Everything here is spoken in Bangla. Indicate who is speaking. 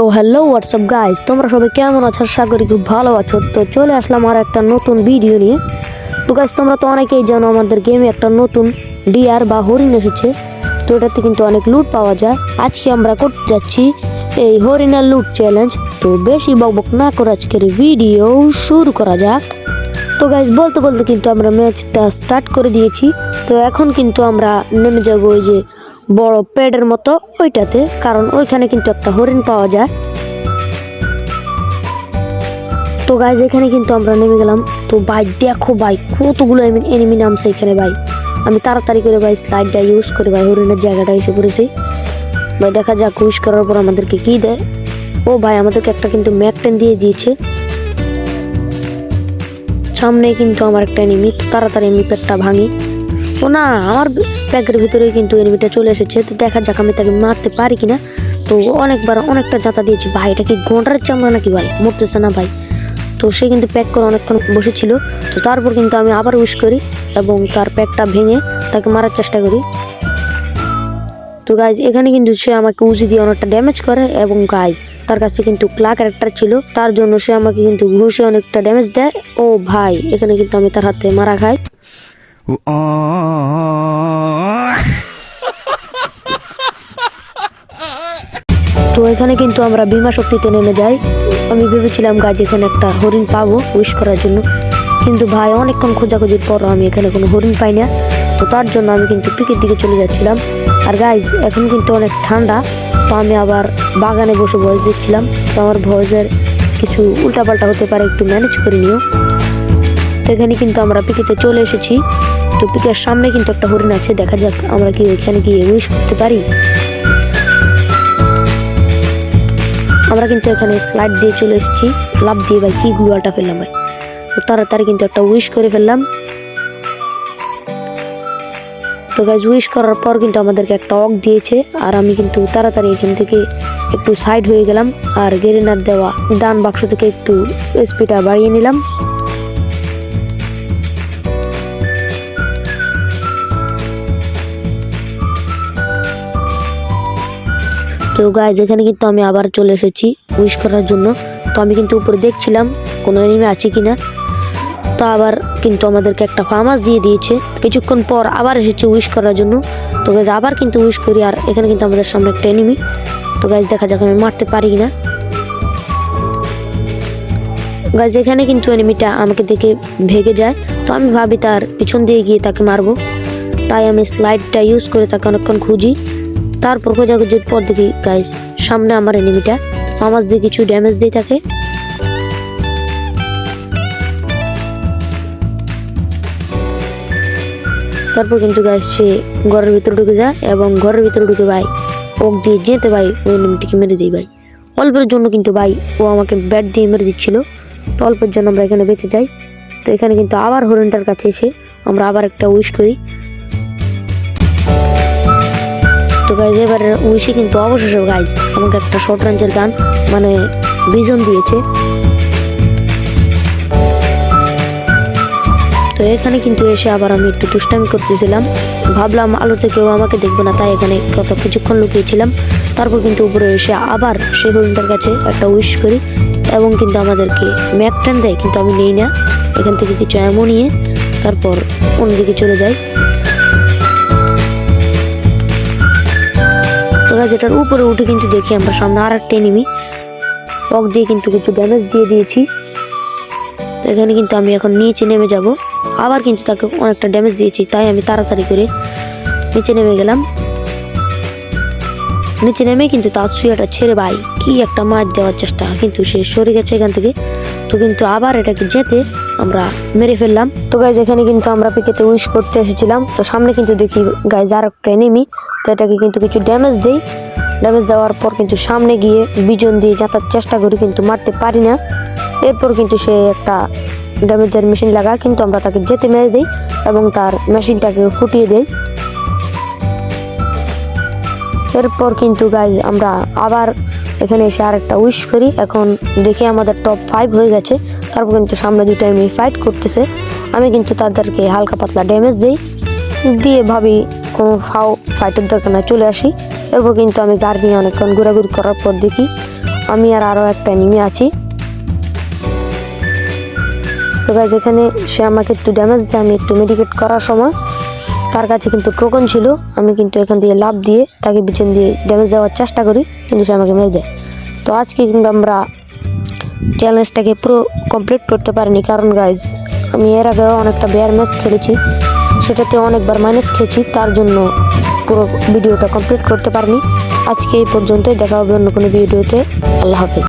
Speaker 1: তো হ্যালো হোয়াটসঅ্যাপ গাইস তোমরা সবাই কেমন আছো? আশা করি খুব ভালো আছো। তো চলে আসলাম আর একটা নতুন ভিডিও নিয়ে। তো গাইস তোমরা তো অনেকেই জানো আমাদের গেমে একটা নতুন ডিয়ার বা হরিণ এসেছে। তো এটাতে কিন্তু অনেক লুট পাওয়া যায়। আজকে আমরা করতে যাচ্ছি এই হরিণের লুট চ্যালেঞ্জ তো বেশি বকবক না করে আজকের ভিডিও শুরু করা যাক। তো গাইজ বলতে বলতে কিন্তু আমরা ম্যাচটা স্টার্ট করে দিয়েছি। তো এখন কিন্তু আমরা নেমে যাব ওই যে বড় প্যাডের মতো ওইটাতে, কারণ ওইখানে কিন্তু একটা হরিণ পাওয়া যায়। তো গাইজ এখানে কিন্তু আমরা নেমে গেলাম। তো ভাই দেখো ভাই, কতগুলো এনিমি নামছে এখানে ভাই। আমি তাড়াতাড়ি করে ভাই স্লাইডটা ইউজ করে ভাই হরিণের জায়গাটা এসে পড়েছি। ভাই দেখা যাক উইশ করার পর আমাদেরকে কি দেয়। ও ভাই, আমাদেরকে একটা কিন্তু ম্যাক টেন দিয়ে দিয়েছে। সামনে কিন্তু আমার একটা এনিমি তো তাড়াতাড়ি এমনি প্যাকটা ভাঙি। ও না, আমার প্যাকের ভিতরে কিন্তু এনিমিটা চলে এসেছে, তো দেখা যাক আমি তাকে মারতে পারি কিনা। তো অনেকবার অনেকটা জাতা দিয়েছি, ভাই, এটা কি ঘণ্টার চামড়া নাকি ভাই? মরতেছে না ভাই। তো সে কিন্তু প্যাক করে অনেকক্ষণ বসেছিল, তো তারপর কিন্তু আমি আবার উইশ করি এবং তার প্যাকটা ভেঙে তাকে মারার চেষ্টা করি। তো গাইজ এখানে কিন্তু সে আমাকে উজি দিয়ে অনেকটা ড্যামেজ করে এবং গাইজ তার কাছে কিন্তু ক্লা ক্যারেক্টার ছিল, তার জন্য সে আমাকে কিন্তু ঘুষে অনেকটা ড্যামেজ দেয়। ও ভাই, এখানে কিন্তু আমি তার হাতে মারা খাই তো এখানে কিন্তু আমরা বিমা শক্তিতে নেমে যাই। আমি ভেবেছিলাম, গাছ, এখানে একটা হরিণ পাবো উইশ করার জন্য। কিন্তু ভাই, অনেকক্ষণ খোঁজাখুঁজির পর আমি এখানে কোনো হরিণ পাই না। তো তার জন্য আমি কিন্তু পিকের দিকে চলে যাচ্ছিলাম। আর গাইজ এখন কিন্তু অনেক ঠান্ডা। তো আমি আবার বাগানে বসে ভয়েস দিচ্ছিলাম। তো আমার ভয়েসের কিছু উল্টাপাল্টা হতে পারে, একটু ম্যানেজ করে নিও। তো এখানে কিন্তু আমরা পিকেতে চলে এসেছি। তো পিকের সামনে কিন্তু একটা হরিণ আছে। দেখা যাক আমরা কি ওইখানে গিয়ে উইশ করতে পারি। আমরা কিন্তু এখানে স্লাইড দিয়ে চলে এসেছি। লাভ দিয়ে ভাই, কি গ্লুয়ালটা ফেললাম ভাই। তাড়াতাড়ি কিন্তু একটা উইশ করে ফেললাম। তো গাইজ উইশ করার পর কিন্তু আমাদেরকে একটা অক দিয়েছে। আর আমি কিন্তু তাড়াতাড়ি এখান থেকে একটু সাইড হয়ে গেলাম। আর গেরিনার দেওয়া দান বাক্স থেকে একটু স্পিডটা বাড়িয়ে নিলাম। তো গাইজ এখানে কিন্তু আমি আবার চলে এসেছি উইশ করার জন্য। তো আমি কিন্তু উপরে দেখছিলাম, কোনো এনিমে আছে কিনা। তো আবার কিন্তু আমাদেরকে একটা ফার্মাস দিয়ে দিয়েছে। কিছুক্ষণ পর আবার এসেছে উইশ করার জন্য। তো গাইজ আবার কিন্তু উইশ করি, আর এখানে কিন্তু আমাদের সামনে একটা এনিমি তো গাইজ দেখা যাক আমি মারতে পারি কিনা। গাইজ এখানে কিন্তু এনিমিটা আমাকে দেখে ভেগে যায়। তো আমি ভাবি তার পিছন দিয়ে গিয়ে তাকে মারবো। তাই আমি স্লাইডটা ইউজ করে তাকে অনেকক্ষণ খুঁজি। তারপর খোঁজাখুঁজির পর দেখি গাইজ সামনে আমার এনিমিটা ফার্মাস দিয়ে কিছু ড্যামেজ দিয়ে থাকে। তারপর কিন্তু গাইজ সে ঘরের ভিতরে ঢুকে যায় এবং ঘরের ভিতরে ঢুকে ভাই, ওক দিয়ে যেতে ভাই, ওই এনিমিটিকে মেরে দিই ভাই। অল্পের জন্য কিন্তু ভাই, ও আমাকে ব্যাট দিয়ে মেরে দিচ্ছিল। তো অল্পের জন্য আমরা এখানে বেঁচে যাই। তো এখানে কিন্তু আবার হরিণটার কাছে এসে আমরা আবার একটা উইশ করি। তো গাইজ এবার উইশে কিন্তু অবশেষে গাইজ আমাকে একটা শর্ট রেঞ্জের গান মানে ভিজন দিয়েছে। তো এখানে কিন্তু এসে আবার আমি একটু দুষ্টামি করতেছিলাম। ভাবলাম আলোতে কেউ আমাকে দেখবে না, তাই এখানে কত কিছুক্ষণ লুকিয়েছিলাম। তারপর কিন্তু উপরে এসে আবার সেই হরিণটার কাছে একটা উইশ করি, এবং কিন্তু আমাদেরকে ম্যাপ টেন দেয়, কিন্তু আমি নেই না। এখান থেকে কিছু এমন নিয়ে তারপর অন্যদিকে চলে যাই। গাছ এটার উপরে উঠে কিন্তু দেখি আমরা সামনে আর একটা এনিমি পক দিয়ে কিন্তু কিছু ড্যামেজ দিয়ে দিয়েছি। তো এখানে কিন্তু আমি এখন নিচে নেমে যাব। আবার কিন্তু তাকে অনেকটা ড্যামেজ দিয়েছি, তাই আমি তাড়াতাড়ি করে নিচে নেমে গেলাম। নিচে নেমে কিন্তু তার সুইয়াটা ছেড়ে ভাই, কি একটা মার দেওয়ার চেষ্টা, কিন্তু সে সরে গেছে এখান থেকে। তো কিন্তু আবার এটাকে যেতে আমরা মেরে ফেললাম। তো গাইজ এখানে কিন্তু আমরা পিকেতে উইশ করতে এসেছিলাম। তো সামনে কিন্তু দেখি গাইজ আর একটা এনিমি তো এটাকে কিন্তু কিছু ড্যামেজ দেই। ড্যামেজ দেওয়ার পর কিন্তু সামনে গিয়ে বিজন দিয়ে যাতার চেষ্টা করি, কিন্তু মারতে পারি না। এরপর কিন্তু সে একটা ড্যামেজের মেশিন লাগা, কিন্তু আমরা তাকে যেতে মেরে দিই এবং তার মেশিনটাকে ফুটিয়ে দেই। এরপর কিন্তু গাইজ আমরা আবার এখানে এসে আরেকটা উইশ করি। এখন দেখি আমাদের টপ ফাইভ হয়ে গেছে। তারপর কিন্তু সামনে দুটো এমনি ফাইট করতেছে। আমি কিন্তু তাদেরকে হালকা পাতলা ড্যামেজ দিই। দিয়ে ভাবি কোনো ফাও ফাইটের দরকার না চলে আসি। এরপর কিন্তু আমি গাড়ি নিয়ে অনেকক্ষণ ঘোরাঘুরি করার পর দেখি আমি আর আরও একটা নিমে আছি। তো গাইজ এখানে সে আমাকে একটু ড্যামেজ দেয়, আমি একটু মেডিকেট করার সময়। তার কাছে কিন্তু টোকন ছিল। আমি কিন্তু এখান দিয়ে লাভ দিয়ে তাকে পিছন দিয়ে ড্যামেজ দেওয়ার চেষ্টা করি, কিন্তু সে আমাকে মেরে দেয়। তো আজকে কিন্তু আমরা চ্যালেঞ্জটাকে পুরো কমপ্লিট করতে পারিনি। কারণ গাইজ আমি এর আগেও অনেকটা বেয়ার ম্যাচ খেলেছি। সেটাতে অনেকবার মাইনাস খেয়েছি, তার জন্য পুরো ভিডিওটা কমপ্লিট করতে পারিনি। আজকে এই পর্যন্তই, দেখা হবে অন্য কোনো ভিডিওতে আল্লাহ হাফেজ।